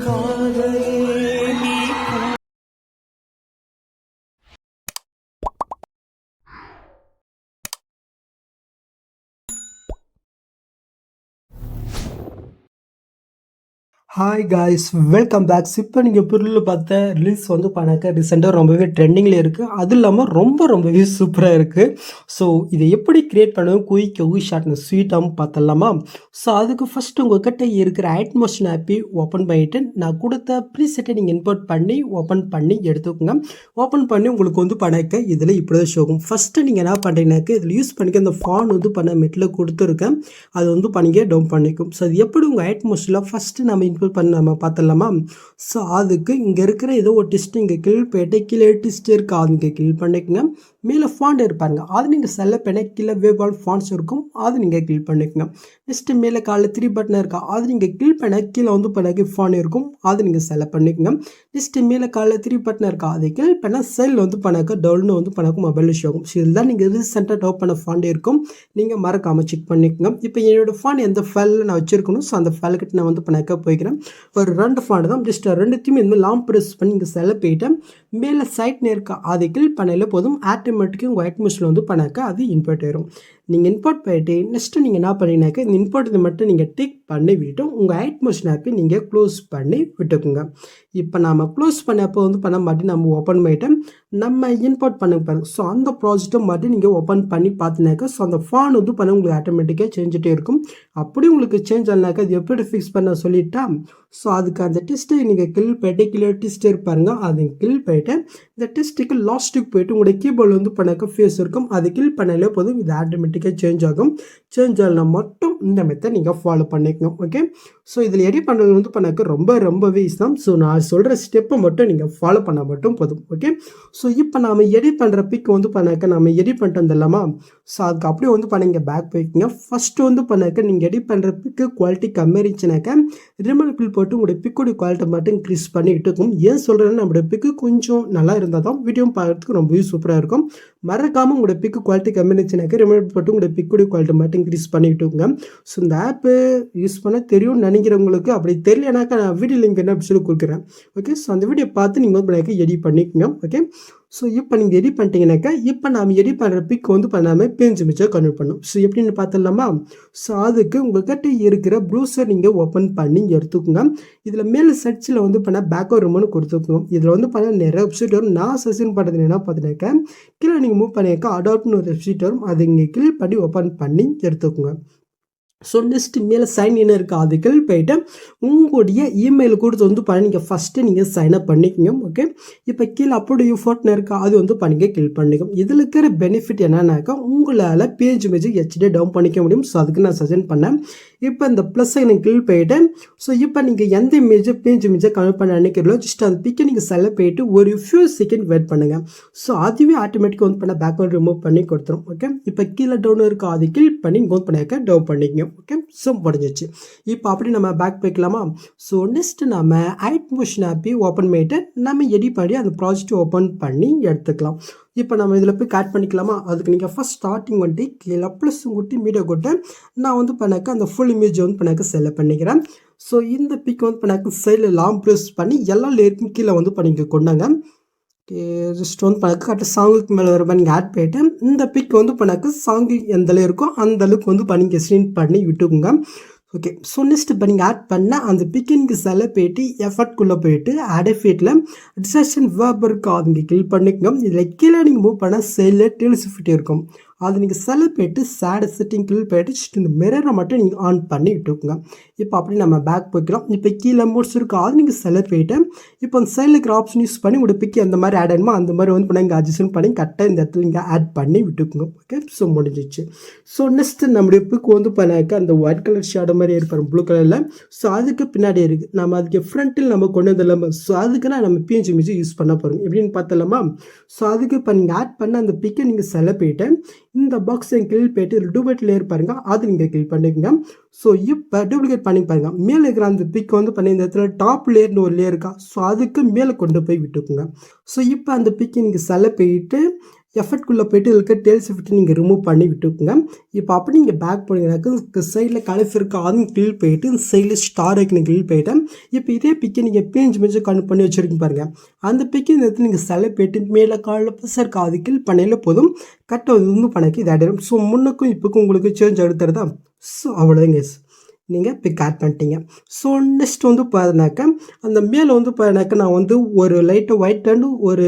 call hi guys welcome backs இப்போ நீங்கள் பொருள் பார்த்த ரிலீஸ் வந்து பண்ணாக்க ரீசெண்டாக ரொம்பவே ட்ரெண்டிங்கில் இருக்குது அதுவும் இல்லாமல் ரொம்ப ரொம்பவே சூப்பராக இருக்குது ஸோ இதை எப்படி க்ரியேட் பண்ணுவோம் குயிக்காகவும் ஷார்ட்னு ஸ்வீட்டாகவும் பார்த்தலாமா ஸோ அதுக்கு ஃபஸ்ட் உங்கள்கிட்ட இருக்கிற அட்மோஷன் ஆப்பி ஓப்பன் பண்ணிவிட்டு நான் கொடுத்த ப்ரீசெட்டை நீங்கள் இன்போர்ட் பண்ணி ஓப்பன் பண்ணி எடுத்துக்கோங்க. ஓப்பன் பண்ணி உங்களுக்கு வந்து பண்ணாக்க இதில் இப்படி தான் ஷோகும் ஃபஸ்ட்டு நீங்கள் என்ன பண்ணுறீங்கனாக்க இதில் யூஸ் பண்ணிக்க அந்த ஃபான் வந்து பண்ண மெட்டில் கொடுத்துருக்கேன். அது வந்து பண்ணிக்க டவுன் பண்ணிக்கும். ஸோ அது எப்படி உங்கள் அட்மோஷனில் ஃபஸ்ட்டு நம்ம இன்போர்ட் பண்ண நம்ம பார்த்துடலாமா ஸோ அதுக்கு இங்கே இருக்கிற ஏதோ ஒரு டிஸ்ட் இங்கே கில் போயிட்டு கீழே டிஸ்ட் இருக்கா. அது இங்கே கில் பண்ணிக்கோங்க. மேலே ஃபாண்ட் இருப்பாங்க அது நீங்கள் செலக்ட் பண்ண கீழே வேவால் ஃபாண்ட்ஸ் இருக்கும். அது நீங்கள் கில் பண்ணிக்கோங்க. நெக்ஸ்ட்டு மேலே காலில் த்ரீ பட்டன் இருக்கா? அது நீங்கள் கில் பண்ண கீழே வந்து பண்ண ஃபாண்ட் இருக்கும். அது நீங்கள் செலக்ட் பண்ணிக்கோங்க. நெக்ஸ்ட்டு மேலே காலில் த்ரீ பட்டன் இருக்கா? அதை கில் பண்ண செல் வந்து பண்ணாக்க டவுன்னு வந்து பண்ணாக்க மொபைல் ஷோ ஆகும் ஸோ இதுதான் தான் நீங்கள் ரீசெண்டாக டவுப் பண்ண ஃபாண்ட் இருக்கும். நீங்கள் மறக்காமல் செக் பண்ணிக்கோங்க. இப்போ என்னோடய ஃபாண்ட் எந்த ஃபைலில் நான் வச்சுருக்கணும் ஸோ அந்த ஃபைலுக்கிட்ட நான் வந்து பண்ணாக்க போய்க்கிறேன். ஒரு ரெண்டு ஃபாண்ட் தான். ஜஸ்ட் ரெண்டுத்தையுமே இந்த லாங் ப்ரெஸ் பண்ணி இங்கே செலக்ட் போயிட்டேன். மேலே சைட் நேர்க்க ஆதிக்கில் பண்ணையில் போதும் ஆட்டோமேட்டிக்காக உங்கள் ஐட்மிஷில் வந்து பண்ணாக்க அது இன்போர்ட் ஆயிரும். நீங்கள் இன்போர்ட் போயிட்டு நெக்ஸ்ட்டு நீங்கள் என்ன பண்ணினாக்க இந்த இன்போர்ட் இதை மட்டும் நீங்கள் டிக் பண்ணி விட்டு உங்கள் ஐட்மோஷன் ஆப்பை நீங்கள் க்ளோஸ் பண்ணி விட்டுக்குங்க. இப்போ நாம் க்ளோஸ் பண்ணப்போ வந்து பண்ண மாட்டி நம்ம ஓப்பன் பண்ணிட்டோம். நம்ம இன்போர்ட் பண்ண பாருங்க. ஸோ அந்த ப்ராஜெக்ட்டை மட்டும் நீங்கள் ஓப்பன் பண்ணி பார்த்தினாக்கா ஸோ அந்த ஃபான் வந்து பண்ண உங்களுக்கு ஆட்டோமேட்டிக்காக சேஞ்சிட்டே இருக்கும். அப்படி உங்களுக்கு சேஞ்ச் ஆனாக்கா அது எப்படி ஃபிக்ஸ் பண்ண சொல்லிட்டா ஸோ அதுக்கு அந்த டெஸ்ட்டு நீங்கள் கில் போயிட்டு கீழே டெஸ்ட் இருப்பாருங்க அது கில் போயிட்டு இந்த டெஸ்ட்டுக்கு லாஸ்ட்டுக்கு போயிட்டு உங்களுடைய கீபோர்டில் வந்து பண்ணாக்க ஃபேஸ் இருக்கும். அது கில் பண்ணாலே போதும் இது ஆட்டோமேட்டிக்காக சேஞ்ச் ஆகும். சேஞ்ச் ஆனால் மட்டும் இந்த மெத்தட் நீங்கள் ஃபாலோ பண்ணிக்கணும் ஓகே ஸோ இதில் எடிட் பண்ணுறது வந்து பண்ணாக்க ரொம்ப ரொம்பவே ஈஸிதான் ஸோ நான் சொல்கிற ஸ்டெப்பை மட்டும் நீங்கள் ஃபாலோ பண்ணால் மட்டும் போதும் ஓகே ஸோ இப்போ நாம் எடிட் பண்ணுற பிக் வந்து பண்ணாக்க நம்ம எடிட் பண்ணிட்டு வந்துடலாமா? ஸோ அதுக்கு அப்படியே வந்து பண்ணிங்க பேக் போய்க்குங்க. ஃபஸ்ட்டு வந்து பண்ணாக்க நீங்கள் எடிட் பண்ணுற பிக்கு குவாலிட்டி கம்மி இருந்துச்சுனாக்கா ரிமல் பில் போட்டு உங்களுடைய பிக்கோடைய குவாலிட்டி மட்டும் இன்க்ரீஸ் பண்ணிக்கிட்டு இருக்கும் ஏன் சொல்கிறேன்னா நம்மளுடைய பிக்கு கொஞ்சம் நல்லா இருந்தால் தான் வீடியோ பார்க்குறதுக்கு ரொம்பவே சூப்பராக இருக்கும். மறக்காமல் உங்களோட பிக்கு குவாலிட்டி கம்மி இருந்துச்சுனாக்கா ரிமல் போட்டு உங்களுடைய பிக்கோடைய குவாலிட்டி மட்டும் இன்க்ரீஸ் பண்ணிக்கிட்டுங்க ஸோ இந்த ஆப்பு யூஸ் பண்ண தெரியும்னு நினைக்கிறவங்களுக்கு அப்படி தெரியலனாக்கா நான் வீடியோ லிங்க் என்ன சொல்லி கொடுக்குறேன். ஓகே ஸோ அந்த வீடியோ பார்த்து நீங்கள் வந்து எடிட் பண்ணிக்கோங்க. ஓகே ஸோ இப்போ நீங்கள் எடிட் பண்ணிட்டீங்கன்னாக்கா இப்போ நாம் எடிட் பண்ணுற பிக் வந்து பண்ணாமல் பேஞ்சு மிச்சம் கன்வெர்ட் பண்ணும். ஸோ எப்படின்னு பார்த்துடலாமா? ஸோ அதுக்கு உங்கள்கிட்ட இருக்கிற ப்ரௌசர் நீங்கள் ஓப்பன் பண்ணி எடுத்துக்கோங்க. இதில் மேலே சர்ச்சில் வந்து பண்ணால் பேக்கோ ரூம்னு கொடுத்துக்கோங்க. இதில் வந்து பண்ணால் நிறைய வெப்சைட் வரும். நான் சஜன் பண்ணுறது என்ன பார்த்தீங்கன்னாக்கா கீழே நீங்கள் மூவ் பண்ணியாக்கா அடாப்ட்னு ஒரு வெப்சைட் வரும். அதை இங்கே கிளிக் பண்ணி ஓப்பன் பண்ணி எடுத்துக்கோங்க. ஸோ நெக்ஸ்ட் மேலே சைன் இன் இருக்க அதுக்கள் போயிட்டு உங்களுடைய இமெயில் கொடுத்து வந்து பண்ணி நீங்கள் ஃபஸ்ட்டு நீங்கள் சைன் அப் பண்ணிக்கோங்க ஓகே இப்போ கீழே அப்படி யூஃபோட்னு இருக்கா அது வந்து பண்ணிக்க கிளிக் பண்ணிக்கும் இதில் இருக்கிற பெனிஃபிட் என்னன்னாக்கா உங்களால் பேஜ் மேஜ் ஹெச்டி டவுன் பண்ணிக்க முடியும். ஸோ அதுக்கு நான் சஜன் பண்ணேன். இப்போ இந்த ப்ளஸ் எனக்கு கிளிக் போயிட்டு ஸோ இப்போ நீங்கள் எந்த இமேஜை பேஜ் இமேஜை கன்வெர்ட் பண்ண நினைக்கிறீங்களோ ஜஸ்ட் அந்த பிக்கை நீங்கள் செல்ல போயிட்டு ஒரு ஃபியூ செகண்ட் வெயிட் பண்ணுங்கள் ஸோ அதுவே ஆட்டோமேட்டிக்காக வந்து பண்ண பேக்ரவுண்ட் ரிமூவ் பண்ணி கொடுத்துரும். ஓகே இப்போ கீழே டவுன் இருக்கா அது கிளிக் பண்ணி இங்கே வந்து பண்ணிக்க டவுன் பண்ணிக்கங்க. ஓகே ஸோ முடிஞ்சிச்சு இப்போ அப்படி நம்ம பேக் போய்க்கலாமா? ஸோ நெக்ஸ்ட் நம்ம ஐட் மோஷன் ஆப்பி ஓப்பன் பண்ணிவிட்டு நம்ம எடிட் பண்ணி அந்த ப்ராஜெக்ட் ஓப்பன் பண்ணி எடுத்துக்கலாம். இப்போ நம்ம இதில் போய் ஆட் பண்ணிக்கலாமா? அதுக்கு நீங்கள் ஃபஸ்ட் ஸ்டார்டிங் வந்துட்டு கீழே ப்ளஸ் கூட்டி மீடியா கொட்டு. நான் வந்து பண்ணாக்க அந்த ஃபுல் இமேஜ் வந்து பண்ணாக்க செலக்ட் பண்ணிக்கிறேன். ஸோ இந்த பிக் வந்து பண்ணாக்க சைடில் லாங் ப்ரெஸ் பண்ணி எல்லா லேருக்கும் கீழே வந்து பண்ணிக்க கொண்டாங்க. ஜஸ்ட் வந்து பண்ணாக்க கரெக்டாக சாங்குக்கு மேலே வர நீங்கள் ஆட் பண்ணிவிட்டு இந்த பிக் வந்து பண்ணாக்க சாங்கு எந்த இருக்கோ அந்த அளவுக்கு வந்து பண்ணிங்க ஸ்க்ரீன் பண்ணி விட்டுக்குங்க. ஓகே ஸோ நெக்ஸ்ட் இப்போ நீங்கள் ஆட் பண்ணால் அந்த பிக்கினுக்கு செல போயிட்டு எஃபர்ட்குள்ளே போயிட்டு அடஃபீட்டில் டிசக்ஷன் வேர்ப் இருக்கும் அதுங்க கிளிக் பண்ணிக்கோங்க. இதில் கீழே நீங்கள் மூவ் பண்ணால் செல்லில் டெலிஸ் ஃபிட் இருக்கும். அது நீங்கள் செல போயிட்டு சேடு செட்டிங் கிளிக் போயிட்டு ஜஸ்ட் இந்த மிரரை மட்டும் நீங்கள் ஆன் பண்ணி விட்டுக்குங்க இப்போ அப்படி நம்ம பேக் போய்க்கலாம் இப்போ கீழே மோட்ஸ் இருக்கும் அது நீங்கள் செல போயிட்டு இப்போ அந்த சைடில் இருக்கிற ஆப்ஷன் யூஸ் பண்ணி உங்களோட பிக்கி அந்த மாதிரி ஆட் ஆகணுமோ அந்த மாதிரி வந்து பண்ணி இங்கே அட்ஜஸ்ட் பண்ணி கரெக்டாக இந்த இடத்துல இங்கே ஆட் பண்ணி விட்டுக்குங்க. ஓகே ஸோ முடிஞ்சிச்சு. ஸோ நெக்ஸ்ட் நம்முடைய பிக்கு வந்து பண்ணாக்க அந்த ஒயிட் கலர் ஷேடோ மாதிரி இருப்பாரு ப்ளூ கலரில் ஸோ அதுக்கு பின்னாடி இருக்குது நம்ம அதுக்கு ஃப்ரண்ட்டில் நம்ம கொண்டு வந்துடலாமா ஸோ அதுக்கு நான் நம்ம பிஎன்ஜி மியூசிக் யூஸ் பண்ண போகிறோம் எப்படின்னு பார்த்தலாமா ஸோ அதுக்கு இப்போ நீங்கள் ஆட் பண்ண அந்த பிக்கை நீங்கள் செல போயிட்டு இந்த பாக்ஸை கிளியர் போயிட்டு டூபேட் லேயர் பாருங்கள் அது நீங்கள் கிளிக் பண்ணிக்கோங்க. ஸோ இப்போ டூப்ளிகேட் பண்ணி பாருங்கள் மேலே இருக்கிற அந்த பிக் வந்து பண்ணி இந்த இடத்துல டாப் லேயர்னு ஒரு லேயர் இருக்கா? ஸோ அதுக்கு மேலே கொண்டு போய் விட்டுக்குங்க. ஸோ இப்போ அந்த பிக்கை நீங்கள் செல போயிட்டு எஃபர்ட்குள்ளே போயிட்டு இருக்க டேல்ஸ் எஃபெக்ட் நீங்கள் ரிமூவ் பண்ணி விட்டுக்குங்க. இப்போ அப்படி நீங்கள் பேக் போனீங்கன்னாக்க சைடில் கலஃப் இருக்க அதுவும் கிளில் போயிட்டு சைடில் ஸ்டார் ஐக்கன் கிளில் போயிட்டேன் இப்போ இதே பிக்கை நீங்கள் பேஞ்சு மேஞ்சு கண் பண்ணி வச்சுருக்கீங்க பாருங்கள் அந்த பிக்கை இந்த இடத்துல நீங்கள் செலை போயிட்டு மேலே காலில் பஸ் இருக்க அது கீழ் பண்ணையில் போதும். கரெக்டாக வந்து பண்ணக்கு இதாகிடும் ஸோ முன்னுக்கும் இப்போக்கும் உங்களுக்கு சேஞ்ச் எடுத்துறதா ஸோ அவ்வளோதான் கேஸ் நீங்கள் பிக் ஆட் பண்ணிட்டீங்க. ஸோ நெக்ஸ்ட் வந்து பார்த்தீங்கன்னாக்கா அந்த மேலே வந்து பார்த்தீங்கன்னாக்கா நான் வந்து ஒரு லைட்டு ஒயிட் அண்ட் ஒரு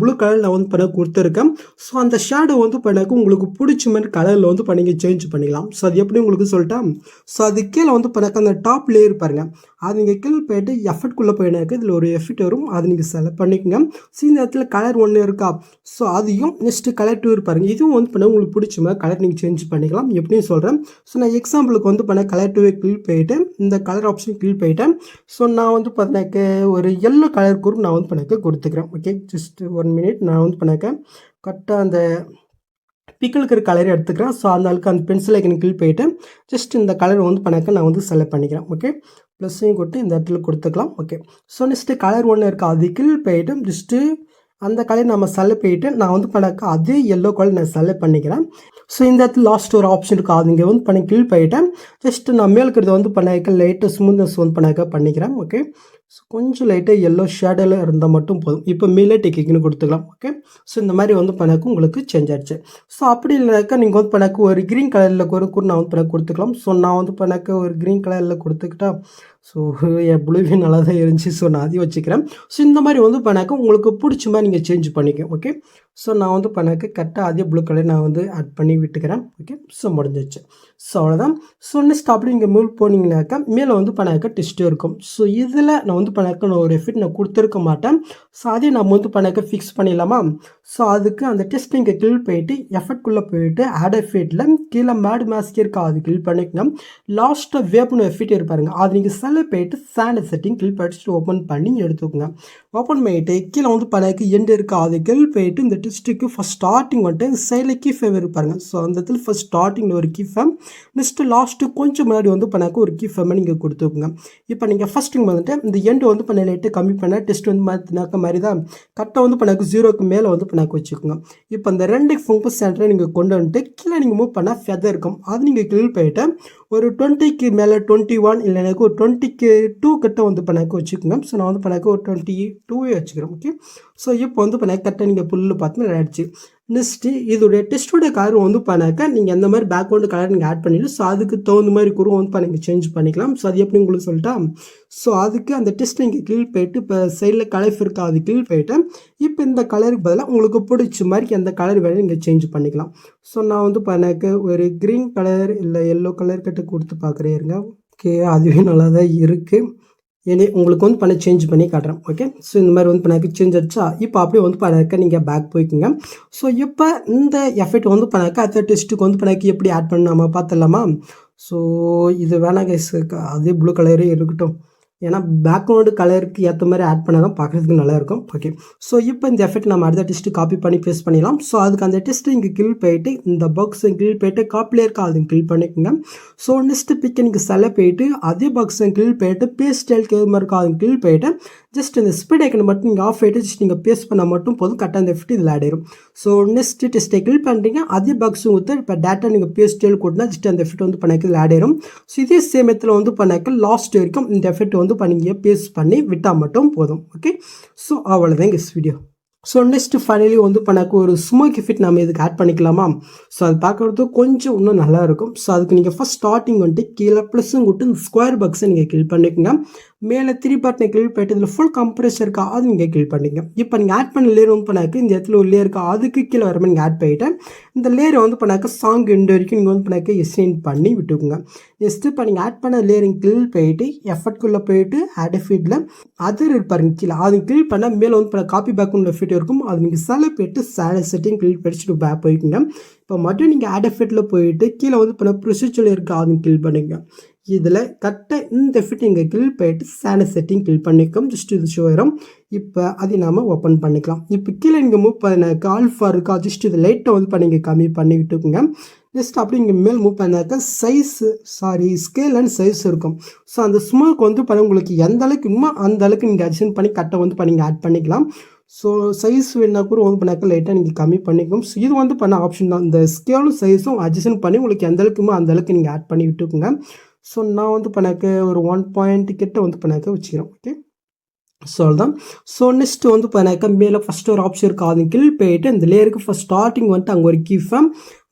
ப்ளூ கலர் நான் வந்து பண்ண கொடுத்துருக்கேன். ஸோ அந்த ஷேடோ வந்து பண்ணாக்க உங்களுக்கு பிடிச்ச மாதிரி கலரில் வந்து இப்போ நீங்கள் சேஞ்ச் பண்ணிக்கலாம். ஸோ அது எப்படி உங்களுக்கு சொல்லிட்டேன்? ஸோ அது கீழே வந்து பண்ணாக்க அந்த டாப் லேயர் பாருங்கள் அது நீங்கள் கீழே போயிட்டு எஃபர்ட்குள்ளே போயினாக்க இதில் ஒரு எஃபெக்ட் வரும். அது நீங்கள் செலக்ட் பண்ணிக்கோங்க. ஸோ இந்த இடத்துல கலர் ஒன்று இருக்கா? ஸோ அதையும் நெக்ஸ்ட்டு கலர் டூ இருப்பாருங்க இதுவும் வந்து பண்ண உங்களுக்கு பிடிச்ச மாதிரி கலர் நீங்கள் சேஞ்ச் பண்ணிக்கலாம். எப்படின்னு சொல்கிறேன் ஸோ நான் எக்ஸாம்பிளுக்கு வந்து பண்ண கலர் டூவை கிளிக் போயிட்டு இந்த கலர் ஆப்ஷன் கிளிக் போயிட்டேன் ஸோ நான் வந்து பார்த்தினாக்க ஒரு எல்லோ கலர் குரூப் நான் வந்து பண்ணாக்க கொடுத்துக்கிறேன். ஓகே ஜஸ்ட் ஒன் மினிட் நான் வந்து பண்ணாக்க கரெக்டாக அந்த பிக்கிளுக்கு இருக்கிற கலரை எடுத்துக்கிறேன். ஸோ அந்த அளவுக்கு அந்த பென்சில் ஐக்கன் கிளிக் போயிட்டு ஜஸ்ட் இந்த கலர் வந்து பண்ணாக்க நான் வந்து செலக்ட் பண்ணிக்கிறேன். ஓகே ப்ளஸ்ஸையும் கொடுத்து இந்த இடத்துல கொடுத்துக்கலாம். ஓகே. ஸோ நெக்ஸ்ட்டு கலர் ஒன்று இருக்க அதுக்குள் போயிட்டு ஜஸ்ட்டு அந்த கலர் நம்ம செலக்ட் போயிட்டு நான் வந்து பண்ணாக்க அதே எல்லோ கலர் நான் செலக்ட் பண்ணிக்கிறேன். ஸோ இந்த இடத்துல லாஸ்ட் ஒரு ஆப்ஷன் இருக்கும் அது இங்கே வந்து பண்ணி கில் போயிட்டேன் ஜஸ்ட் நான் மேலுக்கிறத வந்து பண்ணாக்க லைட்டாக ஸ்மூத்னஸ் வந்து பண்ணாக்க பண்ணிக்கிறேன். ஓகே ஸோ கொஞ்சம் லைட்டாக எல்லோ ஷேடோவில் இருந்தால் மட்டும் போதும். இப்போ மேலே டிக்கிங்னு கொடுத்துக்கலாம் ஓகே ஸோ இந்த மாதிரி வந்து பண்ணாக்க உங்களுக்கு சேஞ்ச் ஆயிடுச்சு ஸோ அப்படி இல்லைனாக்கா நீங்கள் வந்து பண்ணாக்க ஒரு க்ரீன் கலரில் ஒரு கூட நான் வந்து பண்ண கொடுத்துக்கலாம். ஸோ நான் வந்து பண்ணாக்க ஒரு க்ரீன் கலரில் கொடுத்துக்கிட்டா ஸோ என் ப்ளூவே நல்லா தான் இருந்துச்சு. ஸோ நான் அதையும் வச்சுக்கிறேன். ஸோ இந்த மாதிரி வந்து பண்ணாக்க உங்களுக்கு பிடிச்ச மாதிரி நீங்கள் சேஞ்ச் பண்ணிக்க ஓகே ஸோ நான் வந்து பணக்கு கரெக்டாக அதே ப்ளூ கலர் நான் வந்து ஆட் பண்ணி விட்டுக்கிறேன். ஓகே ஸோ முடிஞ்சிச்சு. ஸோ அவ்வளோதான் ஸோ நெக்ஸ்ட் அப்படி இங்கே மூவ் போனீங்கனாக்கா மேலே வந்து பண்ணாக்க டெஸ்ட்டு இருக்கும். ஸோ இதில் நான் வந்து பண்ணாக்க நான் ஒரு எஃபெக்ட் நான் கொடுத்துருக்க மாட்டேன். ஸோ அதே நம்ம வந்து பண்ணாக்க ஃபிக்ஸ் பண்ணிடலாமா? ஸோ அதுக்கு அந்த டெஸ்ட் இங்கே கிளிக் போயிட்டு எஃபெக்ட்குள்ளே போயிட்டு ஆட் எஃபிட்டில் கீழே மேட் மாஸ்க் இருக்கா அது கில் பண்ணிக்கணும். லாஸ்ட்டாக வேப்னு எஃபிட் இருப்பாருங்க அது நீங்கள் செல்ல போயிட்டு சாண்ட் செட்டிங் கில் படிச்சுட்டு ஓப்பன் பண்ணி எடுத்துக்கோங்க. ஓப்பன் பண்ணிட்டு கீழே வந்து பண்ணாக்க எண்டு இருக்கா அது கில் போயிட்டு இந்த டிஸ்ட்ரிக்கு ஃபஸ்ட் ஸ்டார்டிங் வந்துட்டு சைடில் கீ ஃபேம் இருப்பாருங்க. ஸோ அந்த இடத்துல ஃபஸ்ட் ஸ்டார்டிங்கில் ஒரு கீ ஃபேம் நெக்ஸ்ட்டு லாஸ்ட்டு கொஞ்சம் முன்னாடி வந்து பண்ணாக்க ஒரு கீ ஃபேமை நீங்கள் கொடுத்துக்கோங்க. இப்போ நீங்கள் ஃபஸ்ட்டுங்க வந்துட்டு இந்த எண்டு வந்து பண்ண லைட்டு கம்மி பண்ண டெஸ்ட் வந்து மாற்றினாக்க மாதிரி தான் கரெக்டாக வந்து பண்ணாக்க ஜீரோக்கு மேலே வந்து பண்ணாக்க வச்சுக்கோங்க. இப்போ அந்த ரெண்டு ஃபோக்கஸ் சென்டரை நீங்கள் கொண்டு வந்துட்டு கீழே நீங்கள் மூவ் பண்ணால் ஃபெதர் இருக்கும். அது நீங்கள் கிளிக் போயிட்டு ஒரு டுவெண்ட்டிக்கு மேலே டுவெண்ட்டி ஒன் இல்லை எனக்கு ஒரு டுவெண்ட்டிக்கு டூ கிட்ட வந்து பண்ணக்கு வச்சுக்கோங்க ஸோ நான் வந்து பண்ணக்கு ஒரு டுவெண்ட்டி டூவே வச்சுக்கிறேன் ஓகே ஸோ இப்போ வந்து பண்ணாக்க கரெக்டாக நீங்கள் புல்லு பார்த்து ஆயிடுச்சு. நெக்ஸ்ட்டு இதோடைய டெஸ்ட்டோட கலர் வந்து பண்ணாக்க நீங்கள் எந்த மாதிரி பேக்ரவுண்டு கலர் நீங்கள் ஆட் பண்ணிவிட்டு ஸோ அதுக்கு தகுந்த மாதிரி கூட வந்து பண்ணி சேஞ்ச் பண்ணிக்கலாம். ஸோ அது எப்படி உங்களுக்கு சொல்லிட்டா? ஸோ அதுக்கு அந்த டெஸ்ட் நீங்கள் கீழ் போயிட்டு இப்போ சைடில் கலர் இருக்கா அது கீழ் போயிட்டு இப்போ இந்த கலருக்கு பதிலாக உங்களுக்கு பிடிச்ச மாதிரி அந்த கலர் வேணும் நீங்கள் சேஞ்ச் பண்ணிக்கலாம். ஸோ நான் வந்து பண்ணாக்க ஒரு க்ரீன் கலர் இல்லை எல்லோ கலர் கிட்ட கொடுத்து பார்க்குறேன் இருங்க. ஓகே அதுவே நல்லா தான் இருக்குது ஏனே உங்களுக்கு வந்து பண்ண சேஞ்ச் பண்ணி காட்டுறேன். ஓகே ஸோ இந்த மாதிரி வந்து பண்ணாக்க சேஞ்ச் ஆச்சா இப்போ அப்படியே வந்து பண்ணாக்க நீங்கள் பேக் போய்க்குங்க. ஸோ இப்போ இந்த எஃபெக்ட் வந்து பண்ணாக்க அடுத்த டெஸ்ட்டுக்கு வந்து பண்ணாக்க எப்படி ஆட் பண்ணாமல் பார்த்துடலாமா? ஸோ இது வேணாம் கைஸ் அதே ப்ளூ கலரே இருக்கட்டும். ஏன்னா பேக்ரவுண்டு கலருக்கு ஏற்ற மாதிரி ஆட் பண்ணால் தான் பார்க்குறதுக்கு நல்லாயிருக்கும். ஓகே ஸோ இப்போ இந்த எஃபெக்ட் நம்ம அடுத்த டெஸ்ட்டு காப்பி பண்ணி பேஸ்ட் பண்ணிடலாம். ஸோ அதுக்கு அந்த டெஸ்ட்டு இங்கே கில் போயிட்டு இந்த பாக்ஸை கில் போயிட்டு காப்பிலே இருக்கா அது கில் பண்ணிக்கோங்க. ஸோ நெக்ஸ்ட்டு பிக்கை நீங்கள் செல போயிட்டு அதே பாக்ஸை கில் போயிட்டு பேஸ்டல் ஸ்டைல் கேமரா இருக்கா அது கில் போயிட்டு ஜஸ்ட் இந்த ஸ்பீட் ஐக்கனை மட்டும் நீங்கள் ஆஃப் ஆகிட்டு ஜஸ்ட் நீங்கள் பேஸ் பண்ணால் மட்டும் போதும். கரெக்டாக அந்த ஃபிஃப்டி இதில் ஆடிடும் ஸோ நெக்ஸ்ட் டெஸ்ட்டை கில் பண்ணுறீங்க அதே பாக்ஸ் கொடுத்து இப்போ டேட்டா நீங்கள் பேஸ்ட் ஸ்டைல் கொடுத்தா ஜஸ்ட் அந்த எஃபெக்ட் வந்து பண்ணாக்க இதில் ஆடிடும் ஸோ இதே சேமியத்தில் வந்து பண்ணாக்க லாஸ்ட் வரைக்கும் இந்த எஃபெக்ட் வந்து பண்ணிங்க பேஸ்ட் பண்ணி விட்டால் மட்டும் போதும். ஓகே ஸோ அவ்வளோதான் is video so next finally வந்து பண்ணாக்க ஒரு ஸ்மோக் எஃபெக்ட் நம்ம இதுக்கு ஆட் பண்ணிக்கலாமா? ஸோ அது பார்க்குறது கொஞ்சம் இன்னும் நல்லா இருக்கும். ஸோ அதுக்கு நீங்கள் ஃபஸ்ட் ஸ்டார்டிங் வந்துட்டு கீழே ப்ளஸ்ஸும் கொடுத்து இந்த ஸ்கொயர் பாக்ஸை நீங்கள் கில் பண்ணிக்கோங்க. மேலே த்ரீ பட்டனை கிளிக் போயிட்டு இதில் ஃபுல் கம்ப்ரெஷர் இருக்கா அது நீங்கள் கிளிக் பண்ணிங்க. இப்போ நீங்கள் ஆட் பண்ண லேயர் வந்து பண்ணாக்க இந்த இடத்துல ஒரு லேயர் இருக்கா அதுக்கு கீழே வரமே நீங்கள் ஆட் பண்ணிவிட்டேன் இந்த லேயரை வந்து பண்ணாக்க சாங் எண்டு வரைக்கும் நீங்கள் வந்து பண்ணாக்க எஸ்டெயின் பண்ணி விட்டுக்குங்க. நெக்ஸ்ட்டு இப்போ நீங்கள் ஆட் பண்ண லேயரிங் கிளிக் போயிட்டு எஃபர்ட்குள்ளே போயிட்டு ஆட் ஃபீட்டில் அதர் இருப்பாருங்க கீழே. அது கிளிக் பண்ணால் மேலே வந்து பண்ண காப்பி பேக் உள்ள ஃபீட் இருக்கும். அது நீங்கள் செல போயிட்டு சேல செட்டிங் கிளிக் படிச்சுட்டு பேக் போய்க்குங்க. இப்போ மட்டும் நீங்கள் ஆட் ஃபீட்டில் போயிட்டு கீழே வந்து பண்ண ப்ரொசீஜர் இருக்கா அதுன்னு கிளிக் பண்ணுங்க. இதில் கரெக்டாக இந்த ஃபிட் இங்கே கிளிக் போயிட்டு சேன செட்டிங் கில் பண்ணிக்கும் ஜஸ்ட் இது ஷோ வரும் இப்போ அதை நாம் ஓப்பன் பண்ணிக்கலாம். இப்போ கீழே இங்கே மூவ் பண்ணாக்க ஆல்ஃபா இருக்கா? ஜஸ்ட் இது லைட்டை வந்து பண்ணி இங்கே கம்மி பண்ணி விட்டுக்குங்க நெக்ஸ்ட் அப்படி இங்கே மேல் மூவ் பண்ணாக்க size sorry scale and size இருக்கும். ஸோ அந்த ஸ்மோக் வந்து பண்ண உங்களுக்கு எந்த அளவுக்கு இன்னும் அந்த அளவுக்கு நீங்கள் அட்ஜஸ்ட் பண்ணி கட்டை வந்து பண்ணி ஆட் பண்ணிக்கலாம். ஸோ சைஸ் வேணா கூட வந்து பண்ணாக்க லைட்டாக நீங்கள் கம்மி பண்ணிக்கணும் ஸோ இது வந்து பண்ண ஆப்ஷன் தான். இந்த ஸ்கேலும் சைஸும் அட்ஜஸ்ட் பண்ணி உங்களுக்கு எந்த அளவுக்குமோ அந்த அளவுக்கு நீங்கள் ஆட் பண்ணி விட்டுக்குங்க ஸோ நான் வந்து பண்ணாக்க ஒரு ஒன் பாயிண்ட் கிட்ட வந்து பண்ணாக்க வச்சுக்கிறேன் ஓகே ஸோ அவ்வளோதான் ஸோ நெக்ஸ்ட் வந்து பண்ணாக்க மேலே ஃபஸ்ட் ஒரு ஆப்ஷன் இருக்குது அது கீழ் போயிட்டு இந்த லேயருக்கு ஃபஸ்ட் ஸ்டார்டிங் வந்துட்டு அங்கே ஒரு கிஃபம்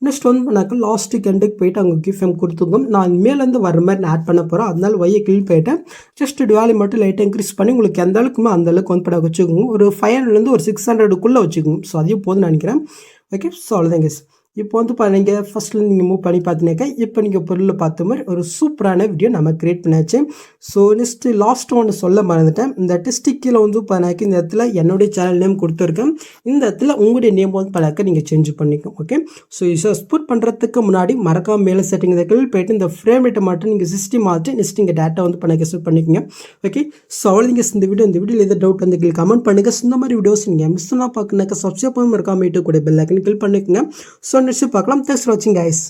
நெக்ஸ்ட் வந்து பண்ணாக்க லாஸ்ட்டுக்கு எண்டுக்கு போயிட்டு அங்கே கிஃபம் கொடுத்துக்கோங்க. நான் மேலேருந்து வர மாதிரி நான் ஆட் பண்ண போகிறேன் அதனால வையை கீழ் போயிட்டேன் ஜஸ்ட் டுவாலி மட்டும் லைட்டாக இன்க்ரீஸ் பண்ணி உங்களுக்கு எந்த அளவுக்குமே அந்த அளவுக்கு வந்து பண்ண வச்சுக்கோங்க. ஒரு ஃபைவ் ஹண்ட்ரட்லேருந்து ஒரு சிக்ஸ் ஹண்ட்ரடுக்குள்ளே வச்சுக்கோங்க. ஸோ அதையும் போதும் நினைக்கிறேன். ஓகே ஸோ அவ்வளோதான் கேஸ் இப்போ வந்து பாருங்க ஃபஸ்ட்டில் நீங்கள் மூவ் பண்ணி பார்த்தீங்கன்னாக்கா இப்போ நீங்கள் பொருளில் பார்த்த மாதிரி ஒரு சூப்பரான வீடியோ நம்ம க்ரியேட் பண்ணியாச்சு ஸோ நெக்ஸ்ட்டு லாஸ்ட் ஒன்று சொல்ல மறந்துட்டேன். இந்த டிஸ்டிக்கில் வந்து பண்ணாக்க இந்த இடத்துல என்னுடைய சேனல் நேம் கொடுத்துருக்கேன். இந்த இடத்துல உங்களுடைய நேம் வந்து பண்ணாக்க நீங்கள் சேஞ்ச் பண்ணிக்கோங்க ஓகே ஸோ இதை ஸ்போர்ட் பண்ணுறதுக்கு முன்னாடி மறக்காம மேலே செட்டிங் இதில் போயிட்டு இந்த ஃப்ரேம் ரேட்டை மட்டும் நீங்கள் சிஸ்டி மாற்றி நெக்ஸ்ட் இங்கே டேட்டா வந்து பண்ணிக்க செட் பண்ணிக்கோங்க ஓகே ஸோ அவ்வளோ நீங்கள் இந்த வீடியோ இந்த வீடியோ எதாவது டவுட் வந்து கீழே கமெண்ட் பண்ணுங்கள் இந்த மாதிரி வீடியோஸ் நீங்கள் மிஸ் பண்ணால் பார்க்கணுனாக்கா சப்ஸ்கிரைப் பண்ணி மறக்காம கூட பெல் ஐக்கன் கிளிக் பண்ணிக்கோங்க. ஸோ நெக்ஸ்ட் பார்க்கலாம் தேங்க்ஸ் ஃபார் வாட்சிங் கைஸ்